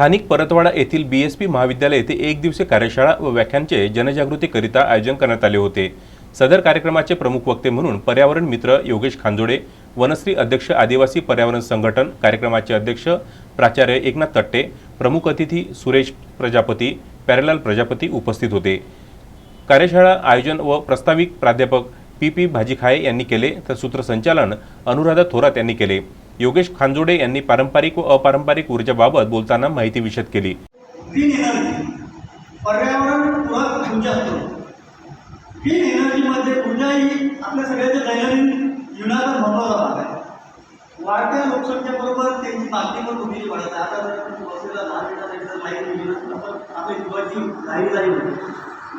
स्थानिक परतवाडा येथील बी S P महाविद्यालय येथे एक दिवसीय कार्यशाळा व व्याख्यानचे जनजागृतीकरिता आयोजन करण्यात आले होते. सदर कार्यक्रमाचे प्रमुख वक्ते म्हणून पर्यावरण मित्र योगेश खांजोडे वनश्री अध्यक्ष आदिवासी पर्यावरण संघटन कार्यक्रमाचे अध्यक्ष प्राचार्य एकनाथ तट्टे प्रमुख अतिथी सुरेश प्रजापती पॅरेलाल प्रजापती उपस्थित होते. कार्यशाळा आयोजन व प्रास्ताविक प्राध्यापक पी पी भाजीखाये यांनी केले तर सूत्रसंचालन अनुराधा थोरात यांनी केले. योगेश खांजोडे यांनी पारंपरिक व अपारंपरिक ऊर्जाबाबत बोलताना माहिती विशद केली. ग्रीन एनर्जी पर्यावरण पूरक ऊर्जा स्त्रोत ग्रीन एनर्जीमध्ये ऊर्जा ही आपल्या सगळ्याच्या दैनंदिन जीवनाचा महत्त्वाचा भाग आहे. वाढत्या लोकसंख्येबरोबर त्यांची मागणी पण मोठी वाढत. आहे आता जर बसलेला दहा मिनिटासाठी जर माहिती दिली तर आपण घाई झाली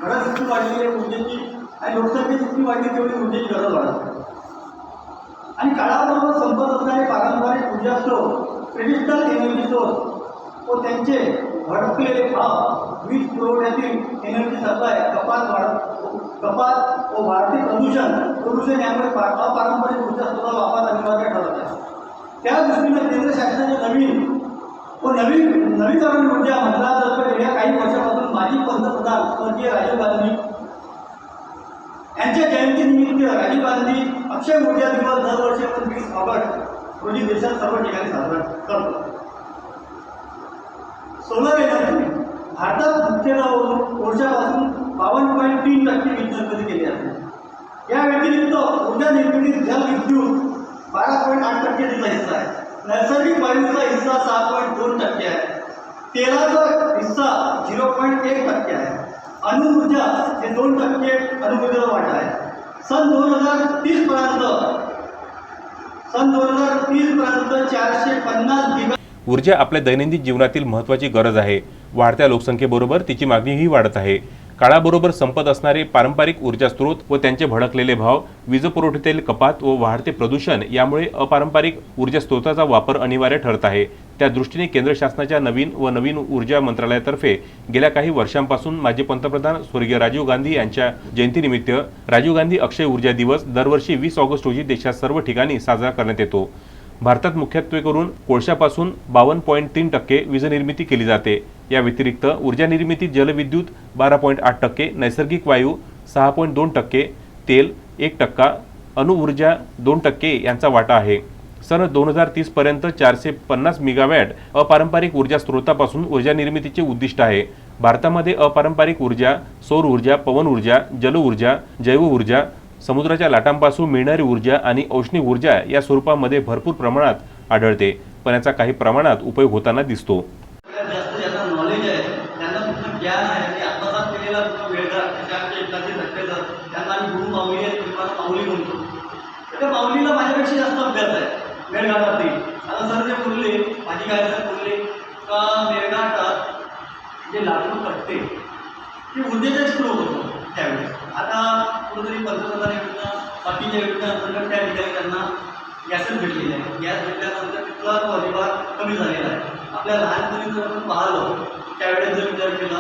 बऱ्याच वाढलेली आहे ऊर्जेची आणि लोकसंख्या जितकी वाढली तेवढी ऊर्जेची गरज वाढत. आहे आणि काळाबरोबर संपत असणारे पारंपरिक ऊर्जा स्त्रोत ट्रेडिशनल एनर्जी सोर्स व त्यांचे भडकलेले भाव वीज पुरवठ्यातील एनर्जी सप्लाय कपात वाढ कपात व वाढते प्रदूषण प्रदूषण यामुळे अपारंपरिक ऊर्जा स्त्रोताचा वापर अनिवार्य ठरत आहे. त्या दृष्टीने केंद्र शासनाने नवीन व नवीन नवीकरण ऊर्जा मंडळातर्फे गेल्या काही वर्षापासून माजी पंतप्रधान स्वर्गीय राजीव गांधी यांच्या जयंतीनिमित्त राजीव गांधी अक्षय ऊर्जा दिवस दरवर्षी आपण वीस ऑगस्ट रोजी देशात सर्व ठिकाणी साजरा करतो. सोलर एनर्जी भारतात मुख्यतः ऊर्जापासून बावन्न पॉईंट तीन टक्के वीज निर्मिती केली आहे. या व्यतिरिक्त ऊर्जा निर्मितीत जल विद्युत बारा पॉईंट आठ टक्के तिचा हिस्सा आहे. नैसर्गिक वायूचा हिस्सा सहा पॉईंट दोन टक्के आहे. तेलाचा हिस्सा झिरो पॉईंट एक टक्के आहे. अणुऊर्जा हे दोन टक्के अणुऊर्जेचा वाटा आहे. सन दोन हजार तीस पर्यंत. सन दोन हजार तीस पर्यंत चारशे पन्नास गिगा ऊर्जा आपल्या दैनंदिन जीवनातील महत्त्वाची गरज आहे. वाढत्या लोकसंख्येबरोबर तिची मागणीही वाढत आहे. काळाबरोबर संपत असणारे पारंपरिक ऊर्जा स्रोत व त्यांचे भडकलेले भाव वीज पुरवठ्यातील कपात व वाढते प्रदूषण यामुळे अपारंपरिक ऊर्जा स्रोताचा वापर अनिवार्य ठरत आहे. त्या दृष्टीने केंद्र शासनाच्या नवीन व नवीन ऊर्जा मंत्रालयातर्फे गेल्या काही वर्षांपासून माजी पंतप्रधान स्वर्गीय राजीव गांधी यांच्या जयंतीनिमित्त राजीव गांधी अक्षय ऊर्जा दिवस दरवर्षी वीस ऑगस्ट रोजी देशात सर्व ठिकाणी साजरा करण्यात येतो. भारतात मुख्यत्वे करून कोळशापासून बावन्न पॉईंट तीन टक्के वीजनिर्मिती केली जाते. या व्यतिरिक्त ऊर्जा निर्मिती जलविद्युत बारा पॉईंट आठ टक्के नैसर्गिक वायू सहा पॉईंट दोन टक्के तेल एक टक्का अणुऊर्जा दोन टक्के यांचा वाटा आहे. सन दोन हजार तीसपर्यंत चारशे पन्नास मेगावॅट अपारंपरिक ऊर्जा स्रोतापासून ऊर्जा निर्मितीचे उद्दिष्ट आहे. भारतामध्ये अपारंपरिक ऊर्जा सौर ऊर्जा पवन ऊर्जा जलऊर्जा जैव ऊर्जा समुद्राच्या लाटांपासून मिळणारी ऊर्जा आणि औष्णिक ऊर्जा या स्वरूपामध्ये भरपूर प्रमाणात आढळते. पण याचा काही प्रमाणात उपयोग होताना दिसतो सगळ्यात जास्त ज्यांना नॉलेज आहे त्यांना पूर्ण ज्ञान आहे आणि आत्मसात केलेला वेगळा वेळगार त्याच्या एकदाची सत्तेचं त्यांना आम्ही गुरु माऊली आहे तुम्ही माऊली म्हणतो. त्या माऊलीला माझ्यापेक्षा जास्त अभ्यास आहे. मेळघाटातही आता सर जे बोलले माझी काय सर बोलले का मेळघाटात जे लाकूड कटते ते ऊर्जेचा स्त्रोत होतो त्यावेळेस. आता कुठेतरी पंतप्रधान योजना बाकीच्या योजनांतर्गत त्या ठिकाणी त्यांना गॅसेस भेटलेले आहे गॅस भेटल्यानंतर तिथला परिवार कमी झालेला आहे. आपल्या लहानपणी जर आपण पाहिलं. त्यावेळेस जर विचार केला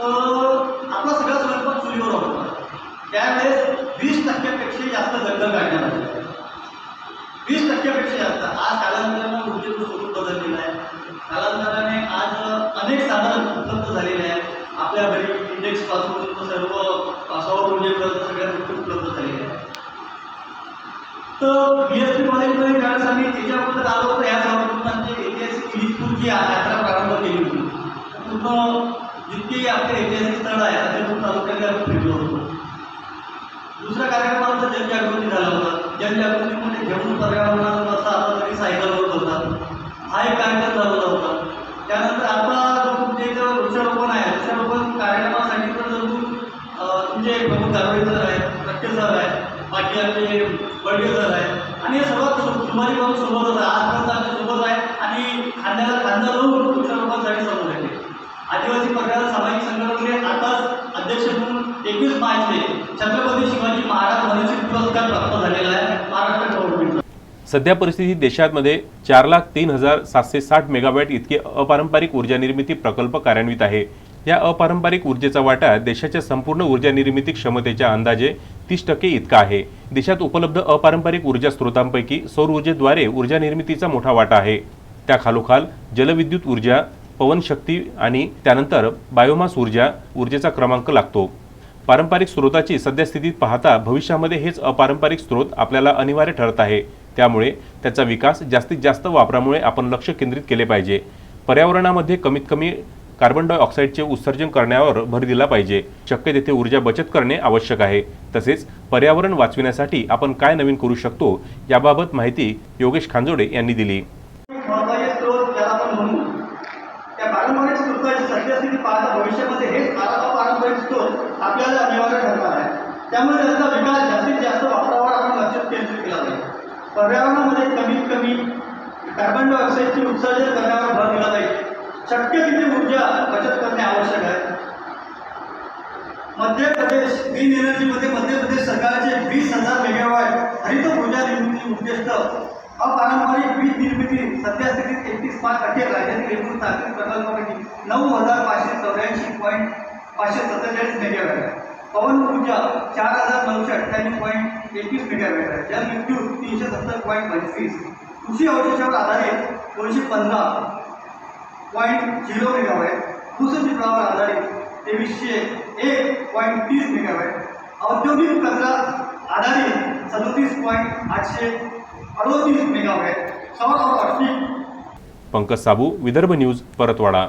आपला सगळा स्वयंपाक चुलीवर होता. त्यावेळेस वीस टक्क्यापेक्षा जास्त दंगल काढण्यात आले. वीस टक्क्यापेक्षा जास्त. आज कालांतरानं ऊर्जेचं स्वरूप बदललेलं आहे. कालांतराने आज अनेक साधन उपलब्ध झालेले आहेत. आपल्या घरी इंडेक्सपासून सर्व सौर ऊर्जेपर्यंत सगळ्या गोष्टी उपलब्ध झालेल्या आहेत. तर बी एस पी कॉलेजमध्ये ज्यावेळेस आम्ही त्याच्याबद्दल आलो होतो. या सर्व ऐतिहासिक इलिसपूरची यात्रा प्रारंभ केली होती. पूर्ण जितके आपले ऐतिहासिक स्थळ आहे अतिरिक्त तालुक्यात आपण फिरलो होतो दुसरा कार्यक्रम आमचा जनजागृती झाला होता जनजागृतीमध्ये घेऊन पर्यावरणाचा असा आता तरी होत होता हा एक कार्यक्रम झालेला होता त्यानंतर आता जो तुमचे इथं वृक्षारोपण आहे वृक्षारोपण कार्यक्रमासाठी तर जर अं, तुमचे प्रमुख गारवे सर आहेत प्रख्य सर आहे बाकी आपले बडगे सर आहे आणि हे सर्वात सुमारी करून सोबतच आहे. आजपर्यंत आमच्यासोबत आहे आणि खांद्याला खांदा लावून वृक्षारोपण सध्या परिस्थितीत देशामध्ये चार लाख तीन हजार सातशे साठ मेगावॅट इतके अपारंपरिक ऊर्जा निर्मिती प्रकल्प कार्यान्वित आहे. या अपारंपरिक ऊर्जेचा वाटा देशाच्या संपूर्ण ऊर्जा निर्मिती क्षमतेच्या अंदाजे तीस टक्के इतका आहे. देशात उपलब्ध अपारंपरिक ऊर्जा स्रोतांपैकी सौर ऊर्जेद्वारे ऊर्जा निर्मितीचा मोठा वाटा आहे. त्याखालोखाल जलविद्युत ऊर्जा पवनशक्ती आणि त्यानंतर बायोमास ऊर्जा ऊर्जेचा क्रमांक लागतो. पारंपरिक स्रोताची सद्यस्थितीत पाहता भविष्यामध्ये हेच अपारंपरिक स्रोत आपल्याला अनिवार्य ठरत आहे. त्यामुळे त्याचा विकास जास्तीत जास्त वापरामुळे आपण लक्ष केंद्रित केले पाहिजे. पर्यावरणामध्ये कमीत कमी कार्बन डायऑक्साईडचे उत्सर्जन करण्यावर भर दिला पाहिजे. शक्य तेथे ऊर्जा बचत करणे आवश्यक आहे. तसेच पर्यावरण वाचविण्यासाठी आपण काय नवीन करू शकतो याबाबत माहिती योगेश खांजोडे यांनी दिली महत्त्वाचे स्रोत ज्याला आपण म्हणू त्या पारंपरिक स्रोताची सद्यस्थिती पाहता भविष्यामध्ये हेच आता पारंपरिक स्रोत आपल्याला अनिवार्य ठरणार आहे. त्यामुळे त्याचा विकास जास्तीत जास्त वापरावर आपण लक्ष केंद्रित केला जाईल पर्यावरणामध्ये कमीत कमी कार्बन डायऑक्साईडचे उत्सर्जन करण्यावर भर दिला जाईल. शक्य तिथे ऊर्जा बचत करणे आवश्यक आहे. मध्य प्रदेश ग्रीन एनर्जीमध्ये मध्य प्रदेश सरकारचे वीस हजार मेगावॅट हरित ऊर्जा निर्मिती उद्दिष्ट अपारंपरिक वीज निर्मिती सध्यास्थितीत एकतीस पाच अठ्ठे राज्यातील एकूण तांत्रिक प्रकल्पापैकी नऊ हजार पाचशे चौऱ्याऐंशी पॉईंट पाचशे सत्तेचाळीस मेगावॅट आहे. पवन ऊर्जा चार हजार नऊशे अठ्ठ्याण्णव पॉईंट एकवीस मेगावॅट आहे. जलविद्युत तीनशे सत्तर पॉईंट पंचवीस. कृषी अवशेषावर आधारित दोनशे पंधरा पॉईंट झिरो मेगावॅट भूसंचित्रावर आधारित तेवीसशे एक पॉईंट तीस मेगावॅट औद्योगिक कचरा आधारित सदोतीस पॉईंट आठशे अडोतीस मेगावॅट सौर ऑप्टिक पंकज साबू विदर्भ न्यूज परतवाडा.